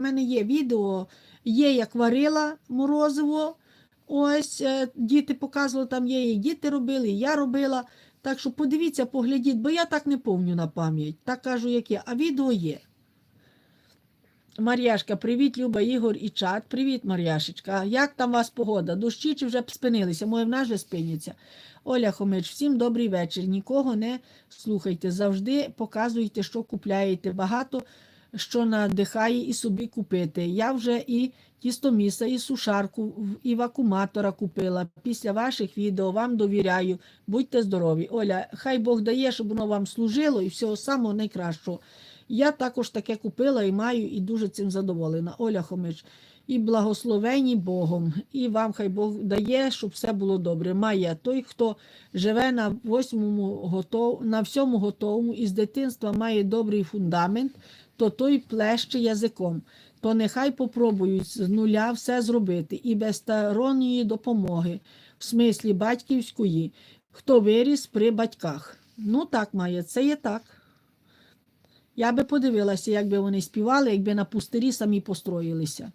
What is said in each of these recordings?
мене є відео, є як варила морозиво. Ось е, діти показували, там є, і діти робили, і я робила. Так що подивіться, поглядіть, бо я так не помню на пам'ять. Так кажу, як є, а відео є. Мар'яшка, привіт, Люба, Ігор і чат. Привіт, Мар'яшечка. Як там у вас погода? Дощі чи вже спинилися? Моє в нас вже спиняться. Оля Хомич, всім добрий вечір. Нікого не слухайте. Завжди показуйте, що купляєте. Багато що надихає і собі купити. Я вже і тістоміса, і сушарку, і вакууматора купила. Після ваших відео вам довіряю. Будьте здорові. Оля, хай Бог дає, щоб воно вам служило і всього самого найкращого. Я також таке купила і маю, і дуже цим задоволена. Оля Хомич, і благословені Богом, і вам хай Бог дає, щоб все було добре. Має той, хто живе на восьмому готов, на всьому готовому і з дитинства має добрий фундамент, то той плеще язиком. То нехай попробують з нуля все зробити і без сторонньої допомоги, в смислі батьківської, хто виріс при батьках. Ну так має, це є так. Я би подивилася, як би вони співали, якби на пустирі самі построїлися.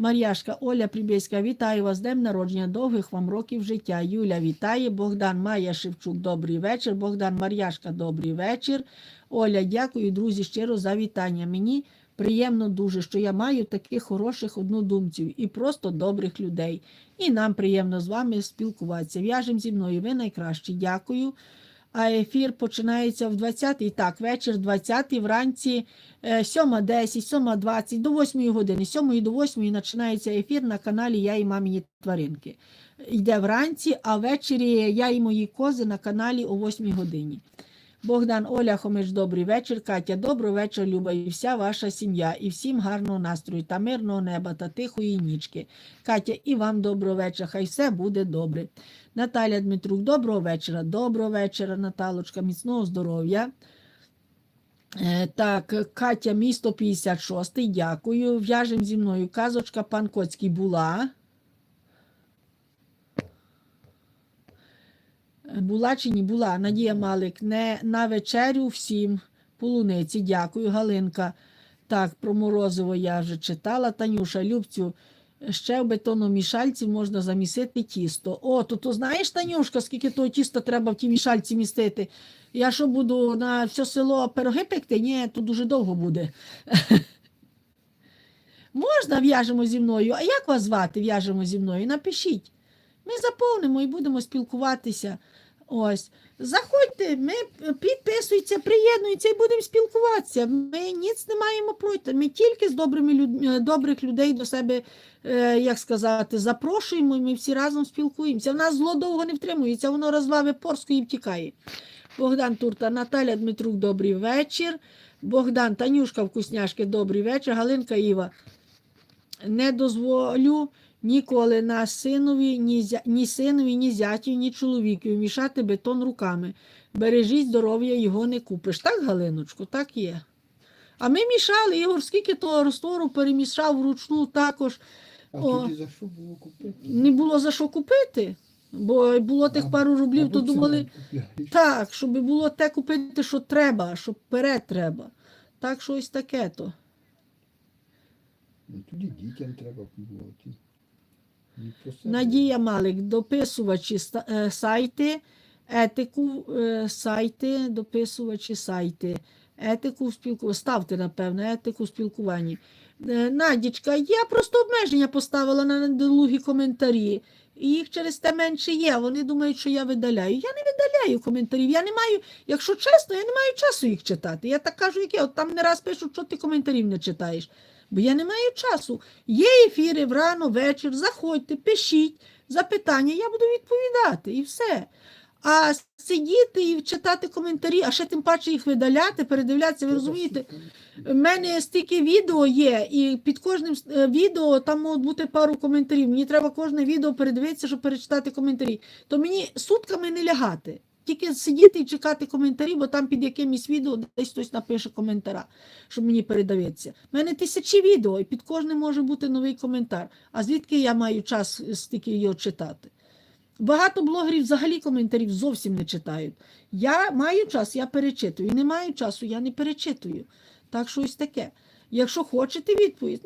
Мар'яшка, Оля Прибєська, вітаю вас днем народження, довгих вам років життя. Юля вітає, Богдан Майя Шевчук, добрий вечір. Богдан Мар'яшка, добрий вечір. Оля, дякую, друзі, щиро за вітання. Мені приємно дуже, що я маю таких хороших однодумців і просто добрих людей. І нам приємно з вами спілкуватися. В'яжем зі мною. Ви найкращі. Дякую. А ефір починається в 20-й, так, вечір 20-й, вранці е, 7.10, 7.20 до 8 години. З 7 до 8 починається ефір на каналі Я і мамині тваринки. Йде вранці, а ввечері я і мої кози на каналі о 8 годині. Богдан Оля Хомич, добрий вечір. Катя, добрий вечір, Люба, і вся ваша сім'я, і всім гарного настрою та мирного неба та тихої нічки. Катя, і вам доброго вечора, хай все буде добре. Наталя Дмитрук, доброго вечора. Доброго вечора, Наталочка, міцного здоров'я. Е, Так, Катя, місто 56, дякую. В'яжем зі мною казочка пан Коцький була. Була чи ні була? Надія Малик. Не на вечерю всім. Полуниці, дякую, Галинка. Так, про морозиво я вже читала. Танюша, Любцю, ще в бетономішальці можна замісити тісто. О, то, то знаєш, Танюшка, скільки того тіста треба в тій мішальці містити? Я що буду на все село пироги пекти? Ні, то дуже довго буде. Можна в'яжемо зі мною. А як вас звати в'яжемо зі мною? Напишіть. Ми заповнимо і будемо спілкуватися. Ось. Заходьте, ми підписуйтеся, приєднуйтеся і будемо спілкуватися. Ми ніц не маємо проти. Ми тільки з добрими людьми, добрих людей до себе, е, як сказати, запрошуємо, і ми всі разом спілкуємося. В нас зло довго не втримується, воно розваве порско і втікає. Богдан Турта, Наталя Дмитрук, добрий вечір. Богдан Танюшка Вкусняшки, добрий вечір. Галинка Іва. Не дозволю ніколи на синові, ні, зя- ні синові, ні зятю, ні чоловікові мішати бетон руками. Бережіть здоров'я, його не купиш. Так, Галиночко, так є. А ми мішали, Ігор, скільки того роствору перемішав вручну також. А О. тоді за що було купити? Не було за що купити, бо було тих А, пару рублів, то думали, так, щоб було те купити, що треба, що вперед треба. Так, що ось таке то. Ну, тоді дітям треба про себе. Надія Малик, дописувачі е, сайти, етику е, сайти, дописувачі сайти, етику в. Ставте, напевно, етику в спілкуванні. Е, Надічка, я просто обмеження поставила на недолугі коментарі. І їх через те менше є. Вони думають, що я видаляю. Я не видаляю коментарів. Я не маю, якщо чесно, я не маю часу їх читати. Я так кажу, як я. От там не раз пишуть, що ти коментарів не читаєш. Бо я не маю часу. Є ефіри врано, вечір, заходьте, пишіть запитання, я буду відповідати і все. А сидіти і читати коментарі, а ще тим паче їх видаляти, передивлятися, ви розумієте? У мене стільки відео є, і під кожним е, відео там можуть бути пару коментарів. Мені треба кожне відео передивитися, щоб перечитати коментарі. То мені сутками не лягати. Тільки сидіти і чекати коментарі, бо там під якимось відео десь хтось напише коментара, щоб мені передавитися. У мене тисячі відео, і під кожним може бути новий коментар. А звідки я маю час стільки його читати? Багато блогерів взагалі коментарів зовсім не читають. Я маю час, я перечитую. Не маю часу, я не перечитую. Так що ось таке. Якщо хочете відповідь,